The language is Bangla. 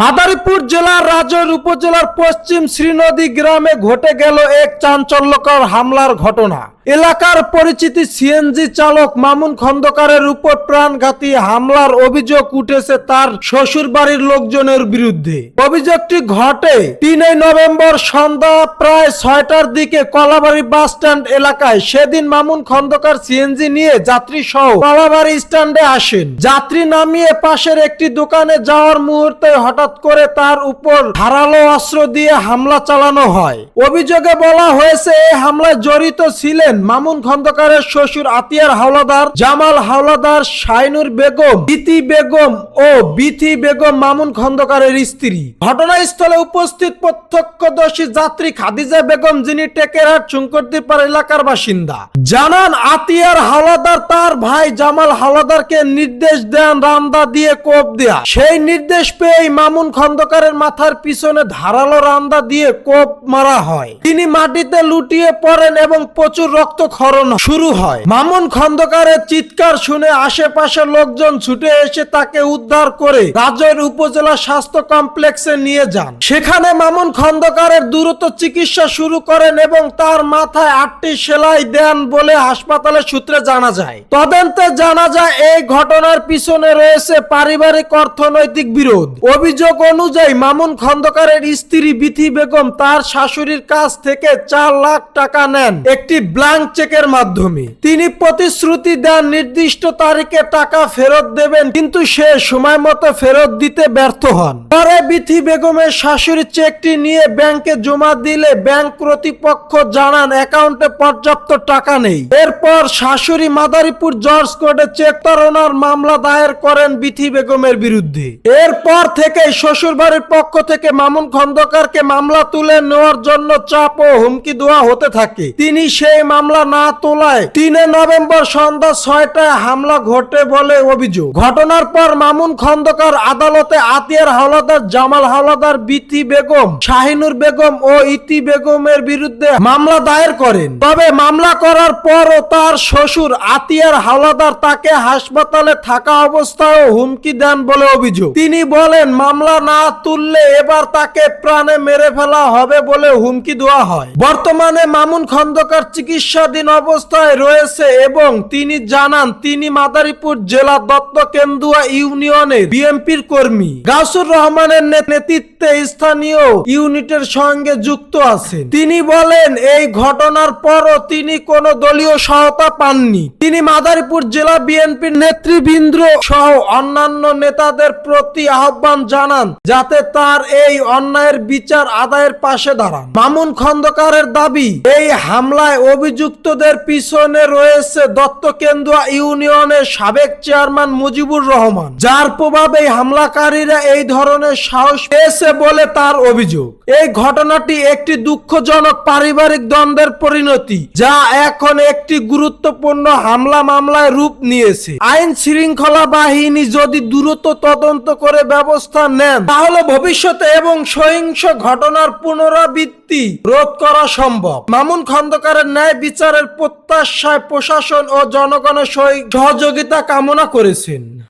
মাদারীপুর জেলার রাজৈর উপজেলার পশ্চিম শ্রীনদী গ্রামে ঘটে গেল এক চাঞ্চল্যকর হামলার ঘটনা। এলাকার পরিচিতি সিএনজি চালক মামুন খন্দকারের উপর প্রাণঘাতী হামলার অভিযোগ উঠেছে তার শ্বশুর বাড়ির লোকজনের বিরুদ্ধে। অভিযোগটি ঘটে তিনই নভেম্বর সন্ধ্যা প্রায় ছয়টার দিকে কলাবাড়ি বাস স্ট্যান্ড এলাকায়। সেদিন মামুন খন্দকার সিএনজি নিয়ে যাত্রী সহ কলাবাড়ি স্ট্যান্ডে আসেন। যাত্রী নামিয়ে পাশের একটি দোকানে যাওয়ার মুহূর্তে হঠাৎ করে তার উপর ধারালো অস্ত্র দিয়ে হামলা চালানো হয়। অভিযোগে বলা হয়েছে, এই হামলায় জড়িত ছিলেন মামুন খন্দকারের শ্বশুর আতিয়ার হাওলাদার, জামাল হাওলাদার শাইনুর বেগম বিতি বেগম ও বিথি বেগম মামুন খন্দকারের স্ত্রী। ঘটনাস্থলে উপস্থিত প্রত্যক্ষদর্শী যাত্রী খাদিজা বেগম, যিনি টেকেরহাট চুঙ্করদীপার এলাকার বাসিন্দা। জানান, আতিয়ার হাওলাদার তার ভাই জামাল হাওলাদারকে নির্দেশ দেন রান্দা দিয়ে কোপ দেয়া। সেই নির্দেশ পেয়েই মামুন খন্দকারের মাথার পিছনে ধারালো রান্দা দিয়ে কোপ মারা হয়। তিনি মাটিতে লুটিয়ে পড়েন এবং প্রচুর রক্তক্ষরণ শুরু হয়। মামুন খন্দকারের চিৎকার শুনে আশেপাশের লোকজন ছুটে এসে তাকে উদ্ধার করে রাজৈর উপজেলা স্বাস্থ্য কমপ্লেক্সে নিয়ে যান। সেখানে মামুন খন্দকারের দ্রুত চিকিৎসা শুরু করেন এবং তার মাথায় আটটি সেলাই দেন বলে হাসপাতালের সূত্রে জানা যায়। তদন্তে জানা যায়, এই ঘটনার পিছনে রয়েছে পারিবারিক অর্থনৈতিক বিরোধ। অভিযোগ অনুযায়ী মামুন খন্দকারের স্ত্রী বিথি বেগম তার শাশুড়ির কাছ থেকে চার লাখ টাকা নেন। একটি ব্ল্যাঙ্ক চেকের মাধ্যমে। তিনি প্রতিশ্রুতি দেন নির্দিষ্ট তারিখে টাকা ফেরত দেবেন, কিন্তু সে সময় মতো ফেরত দিতে ব্যর্থ হন। পরে বিথি বেগমের শাশুড়ি চেকটি নিয়ে ব্যাংকে জমা দিলে ব্যাংক কর্তৃপক্ষ জানান, অ্যাকাউন্টে পর্যাপ্ত টাকা নেই। এরপর শাশুড়ি মাদারীপুর জর্জ কোর্টে চেক তাড়নার মামলা দায়ের করেন বিথি বেগমের বিরুদ্ধে। এরপর থেকে শ্বশুর বাড়ির পক্ষ থেকে মামুন খন্দকারকে মামলা তুলে নেওয়ার জন্য চাপ ও হুমকি দেওয়া হতে থাকে। তিনি সেই মামলা না তোলায় তিনে নভেম্বর সন্ধ্যা ছয়টায় হামলা ঘটে বলে অভিযোগ। ঘটনার পর মামুন খন্দকার আদালতে আতিয়ার হাওলাদার জামাল হাওলাদার বিথি বেগম, শাহিনুর বেগম ও ইতি বেগমের বিরুদ্ধে মামলা দায়ের করেন। তবে মামলা করার পরও তার শ্বশুর আতিয়ার হাওলাদার তাকে হাসপাতালে থাকা অবস্থায় হুমকি দেন বলে অভিযোগ। তিনি বলেন, মামলা না তুললে এবার তাকে প্রাণে মেরে ফেলা হবে বলে হুমকি দেওয়া হয়। বর্তমানে মামুন খন্দকার চিকিৎসাধীন অবস্থায় রয়েছে এবং তিনি জানান, তিনি মাদারীপুর জেলা দত্ত কেন্দুয়া ইউনিয়নের বিএনপির কর্মী। গাসুর রহমানের নেতৃত্বে স্থানীয় ইউনিটের সঙ্গে যুক্ত আছেন। তিনি বলেন, এই ঘটনার পরও তিনি কোনো দলীয় সহায়তা পাননি। তিনি মাদারীপুর জেলা বিএনপির নেতৃবৃন্দ সহ অন্যান্য নেতাদের প্রতি আহ্বান জানান, যাতে তার এই অন্যায়ের বিচার আদায়ের পাশে দাঁড়ান। মামুন খন্দকারের দাবি, এই হামলায় অভিযুক্তদের পিছনে রয়েছে দত্ত কেন্দুয়া ইউনিয়নের সাবেক চেয়ারম্যান মুজিবুর রহমান। যার প্রভাবে হামলাকারীরা এই ধরনের সাহস পেয়েছে বলে তার অভিযোগ। এই ঘটনাটি একটি দুঃখজনক পারিবারিক দ্বন্দ্বের পরিণতি, যা এখন একটি গুরুত্বপূর্ণ হামলা মামলায় রূপ নিয়েছে। আইন শৃঙ্খলা বাহিনী যদি দ্রুত তদন্ত করে ব্যবস্থা নেন, তাহলে ভবিষ্যতে এবং সহিংস ঘটনার পুনরাবৃত্তি রোধ করা সম্ভব। মামুন খন্দকারের ন্যায় বিচারের প্রত্যাশায় প্রশাসন ও জনগণের সহি- সহযোগিতা কামনা করেছেন।